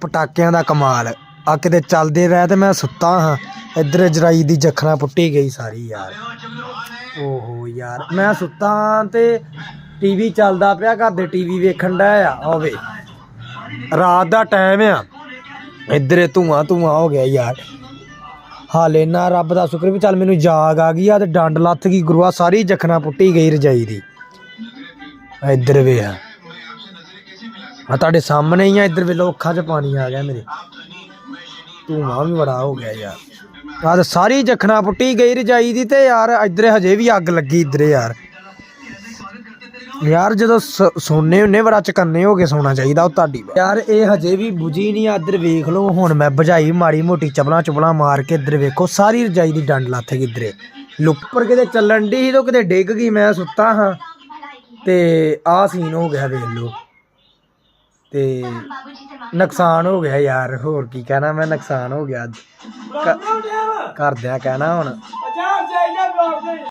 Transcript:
ਪਟਾਕਿਆਂ ਦਾ ਕਮਾਲ। ਆ ਕਿਤੇ ਚੱਲਦੇ ਰਹਿ ਤੇ ਮੈਂ ਸੁੱਤਾ ਹਾਂ। ਇੱਧਰ ਜਰਾਈ ਦੀ ਜਖਣਾ ਪੁੱਟੀ ਗਈ ਸਾਰੀ ਯਾਰ। ਓਹੋ ਯਾਰ, ਮੈਂ ਸੁੱਤਾ ਹਾਂ ਤੇ ਟੀਵੀ ਚੱਲਦਾ ਪਿਆ, ਘਰ ਦੇ ਟੀਵੀ ਵੇਖਣ ਦਾ ਆ ਹੋਵੇ ਰਾਤ ਦਾ ਟਾਈਮ ਆ। ਇੱਧਰ ਇਹ ਧੂਆਂ ਧੂਆਂ ਹੋ ਗਿਆ ਯਾਰ। ਹਾਲੇ ਨਾ ਰੱਬ ਦਾ ਸ਼ੁਕਰ ਵੀ ਚੱਲ ਮੈਨੂੰ ਜਾਗ ਆ ਗਈ ਆ ਤੇ ਡੰਡ ਲੱਥ ਗਈ, ਗੁਰੂਆ ਸਾਰੀ ਜਖਣਾ ਪੁੱਟੀ ਗਈ ਰਜਾਈ ਦੀ। ਇੱਧਰ ਵੇ ਆ। ਆ ਤੁਹਾਡੇ ਸਾਹਮਣੇ ਹੀ ਆ, ਇੱਧਰ ਵੇਲੋ ਅੱਖਾਂ 'ਚ ਪਾਣੀ ਆ ਗਿਆ ਮੇਰੇ। ਧੂਆਂ ਵੀ ਬੜਾ ਹੋ ਗਿਆ ਯਾਰ। ਆ ਤੇ ਸਾਰੀ ਜਖਣਾ ਪੁੱਟੀ ਗਈ ਰਜਾਈ ਦੀ ਤੇ ਯਾਰ, ਇੱਧਰ ਹਜੇ ਵੀ ਅੱਗ ਲੱਗੀ ਇੱਧਰ ਯਾਰ। ਯਾਰ ਜਦੋਂ ਸੋਨੇ ਹੁੰਨੇ ਬੜਾ ਚਕੰਨੇ ਹੋ ਕੇ ਸੋਣਾ ਚਾਹੀਦਾ ਉਹ ਤੁਹਾਡੀ। ਯਾਰ ਇਹ ਹਜੇ ਵੀ ਬੁਝੀ ਨਹੀਂ ਆ, ਇੱਧਰ ਵੇਖ ਲਓ, ਹੁਣ ਮੈਂ ਬੁਝਾਈ ਮਾੜੀ ਮੋਟੀ ਚਪਲਾਂ ਚੁਪਲਾਂ ਮਾਰ ਕੇ ਇੱਧਰ ਵੇਖੋ, ਸਾਰੀ ਰਜਾਈ ਦੀ ਡੰਡ ਲੱਥ ਗਈ ਇੱਧਰੇ। ਲੁੱਪਰ ਕਿਤੇ ਚੱਲਣ ਦੀ ਸੀ ਤਾਂ ਕਿਤੇ ਡਿੱਗ ਗਈ, ਮੈਂ ਸੁੱਤਾ ਹਾਂ। ਤੇ ਆਹ ਸੀਨ ਹੋ ਗਿਆ ਵੇਖ ਲਓ। ਤੇ ਨੁਕਸਾਨ ਹੋ ਗਿਆ ਯਾਰ, ਹੋਰ ਕੀ ਕਹਿਣਾ, ਮੈਂ ਨੁਕਸਾਨ ਹੋ ਗਿਆ ਅੱਜ। ਘਰਦਿਆਂ ਕਹਿਣਾ ਹੁਣ।